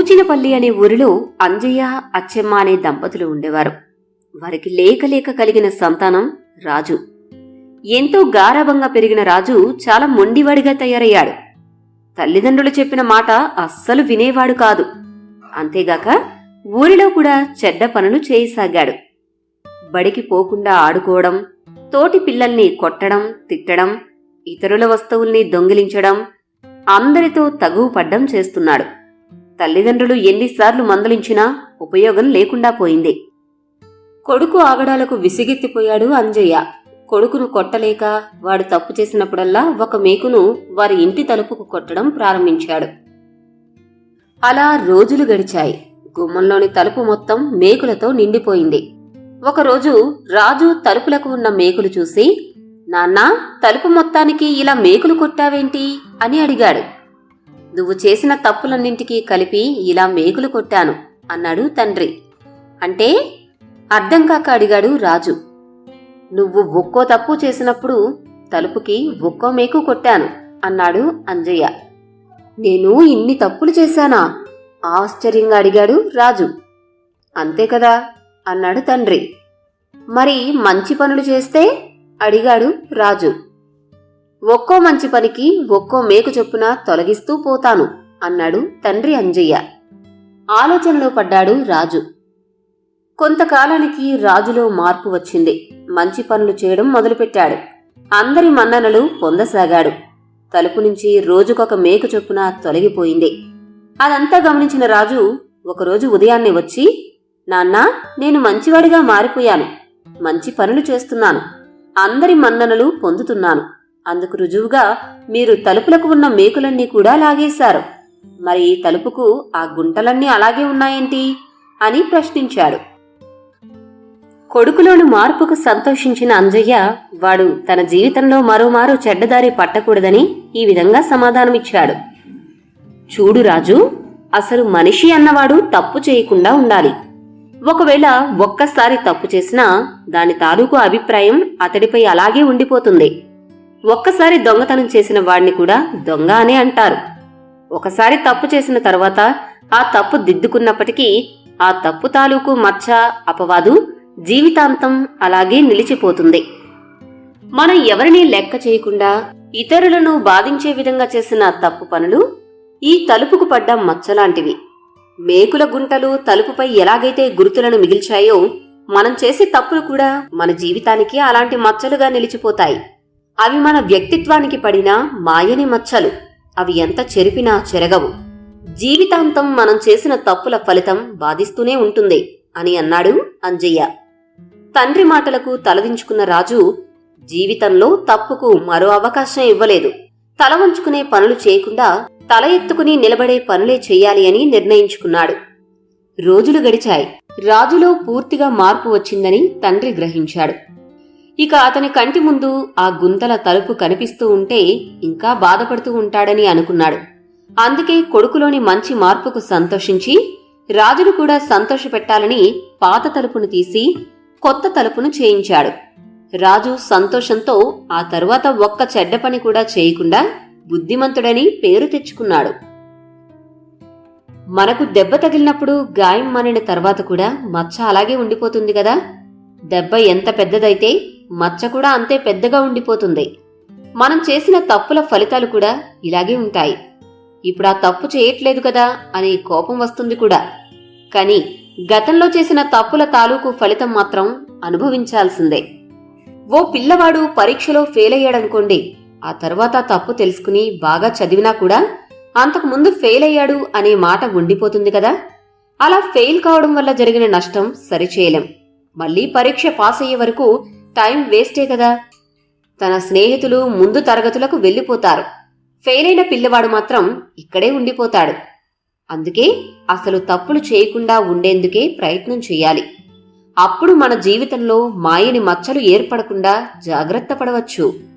కూచినపల్లి అనే ఊరిలో అంజయ్య అచ్చెమ్మ అనే దంపతులు ఉండేవారు. వారికి లేక లేక కలిగిన సంతానం రాజు. ఎంతో గారాభంగా పెరిగిన రాజు చాలా మొండివాడిగా తయారయ్యాడు. తల్లిదండ్రులు చెప్పిన మాట అస్సలు వినేవాడు కాదు. అంతేగాక ఊరిలో కూడా చెడ్డ పనులు చేయసాగాడు. బడికి పోకుండా ఆడుకోవడం తోటి పిల్లల్ని కొట్టడం తిట్టడం ఇతరుల వస్తువుల్ని దొంగిలించడం అందరితో తగువుపడ్డం చేస్తున్నాడు. తల్లిదండ్రులు ఎన్నిసార్లు మందలించినా ఉపయోగం లేకుండా పోయింది. కొడుకు ఆగడాలకు విసిగెత్తిపోయాడు అంజయ్య. కొడుకును కొట్టలేక వాడు తప్పు చేసినప్పుడల్లా ఒక మేకును వారి ఇంటి తలుపుకు కొట్టడం ప్రారంభించాడు. అలా రోజులు గడిచాయి. గుమ్మంలోని తలుపు మొత్తం మేకులతో నిండిపోయింది. ఒకరోజు రాజు తలుపులకు ఉన్న మేకులు చూసి నాన్నా తలుపు మొత్తానికి ఇలా మేకులు కొట్టావేంటి? అని అడిగాడు. నువ్వు చేసిన తప్పులన్నింటికీ కలిపి ఇలా మేకులు కొట్టాను అన్నాడు తండ్రి. అంటే అర్థం కాక అడిగాడు రాజు. నువ్వు ఒక్కో తప్పు చేసినప్పుడు తలుపుకి ఒక్కో మేకు కొట్టాను అన్నాడు అంజయ్య. నేను ఇన్ని తప్పులు చేశానా? ఆశ్చర్యంగా అడిగాడు రాజు. అంతే కదా అన్నాడు తండ్రి. మరి మంచి పనులు చేస్తే? అడిగాడు రాజు. ఒక్కో మంచి పనికి ఒక్కో మేకు చొప్పున తొలగిస్తూ పోతాను అన్నాడు తండ్రి అంజయ్య. ఆలోచనలో పడ్డాడు రాజు. కొంతకాలానికి రాజులో మార్పు వచ్చింది. మంచి పనులు చేయడం మొదలుపెట్టాడు. అందరి మన్ననలు పొందసాగాడు. తలుపు నుంచి రోజుకొక మేకు చొప్పున తొలగిపోయింది. అదంతా గమనించిన రాజు ఒకరోజు ఉదయాన్నే వచ్చి నాన్నా నేను మంచివాడిగా మారిపోయాను. మంచి పనులు చేస్తున్నాను. అందరి మన్ననలు పొందుతున్నాను. అందుకు రుజువుగా మీరు తలుపులకు ఉన్న మేకులన్నీ కూడా లాగేశారు. మరి తలుపుకు ఆ గుంటలన్నీ అలాగే ఉన్నాయేంటి? అని ప్రశ్నించాడు. కొడుకులోని మార్పుకు సంతోషించిన అంజయ్య వాడు తన జీవితంలో మరోమారు చెడ్డదారి పట్టకూడదని ఈ విధంగా సమాధానమిచ్చాడు. చూడు రాజు అసలు మనిషి అన్నవాడు తప్పు చేయకుండా ఉండాలి. ఒకవేళ ఒక్కసారి తప్పు చేసినా దాని తాలూకు అభిప్రాయం అతడిపై అలాగే ఉండిపోతుంది. ఒక్కసారి దొంగతనం చేసిన వాడిని కూడా దొంగ అనే అంటారు. ఒకసారి తప్పు చేసిన తర్వాత ఆ తప్పు దిద్దుకున్నప్పటికీ ఆ తప్పు తాలూకు మచ్చ అపవాదు జీవితాంతం అలాగే నిలిచిపోతుంది. మనం ఎవరినీ లెక్క చేయకుండా ఇతరులను బాధించే విధంగా చేసిన తప్పు పనులు ఈ తలుపుకు పడ్డ మచ్చలాంటివి. మేకుల గుంటలు తలుపుపై ఎలాగైతే గుర్తులను మిగిల్చాయో మనం చేసే తప్పులు కూడా మన జీవితానికి అలాంటి మచ్చలుగా నిలిచిపోతాయి. అవి మన వ్యక్తిత్వానికి పడిన మాయని మచ్చలు. అవి ఎంత చెరిపినా చెరగవు. జీవితాంతం మనం చేసిన తప్పుల ఫలితం బాధిస్తూనే ఉంటుంది అని అన్నాడు అంజయ్య. తండ్రి మాటలకు తలదించుకున్న రాజు జీవితంలో తప్పుకు మరో అవకాశం ఇవ్వలేదు. తల వంచుకునే పనులు చేయకుండా తల ఎత్తుకుని నిలబడే పనులే చెయ్యాలి అని నిర్ణయించుకున్నాడు. రోజులు గడిచాయి. రాజులో పూర్తిగా మార్పు వచ్చిందని తండ్రి గ్రహించాడు. ఇక అతని కంటి ముందు ఆ గుంతల తలుపు కనిపిస్తూ ఉంటే ఇంకా బాధపడుతూ ఉంటాడని అనుకున్నాడు. అందుకే కొడుకులోని మంచి మార్పుకు సంతోషించి రాజును కూడా సంతోషపెట్టాలని పాత తలుపును తీసి కొత్త తలుపును చేయించాడు. రాజు సంతోషంతో ఆ తరువాత ఒక్క చెడ్డ పని కూడా చేయకుండా బుద్ధిమంతుడని పేరు తెచ్చుకున్నాడు. మనకు దెబ్బ తగిలినప్పుడు గాయం మానిన తర్వాత కూడా మచ్చ అలాగే ఉండిపోతుంది కదా? దెబ్బ ఎంత పెద్దదైతే మచ్చ కూడా అంతే పెద్దగా ఉండిపోతుంది. మనం చేసిన తప్పుల ఫలితాలు కూడా ఇలాగే ఉంటాయి. ఇప్పుడు ఆ తప్పు చేయట్లేదు కదా అనే కోపం వస్తుంది కూడా. కానీ గతంలో చేసిన తప్పుల తాలూకు ఫలితం మాత్రం అనుభవించాల్సిందే. ఓ పిల్లవాడు పరీక్షలో ఫెయిల్ అయ్యాడనుకోండి ఆ తర్వాత తప్పు తెలుసుకుని బాగా చదివినా కూడా అంతకు ముందు ఫెయిల్ అయ్యాడు అనే మాట ఉండిపోతుంది కదా. అలా ఫెయిల్ కావడం వల్ల జరిగిన నష్టం సరిచేయలేం. మళ్ళీ పరీక్ష పాస్ అయ్యే వరకు టైం వేస్టే కదా. తన స్నేహితులు ముందు తరగతులకు వెళ్ళిపోతారు. ఫెయిల్ అయిన పిల్లవాడు మాత్రం ఇక్కడే ఉండిపోతాడు. అందుకే అసలు తప్పులు చేయకుండా ఉండేందుకే ప్రయత్నం చేయాలి. అప్పుడు మన జీవితంలో మాయని మచ్చలు ఏర్పడకుండా జాగ్రత్త పడవచ్చు.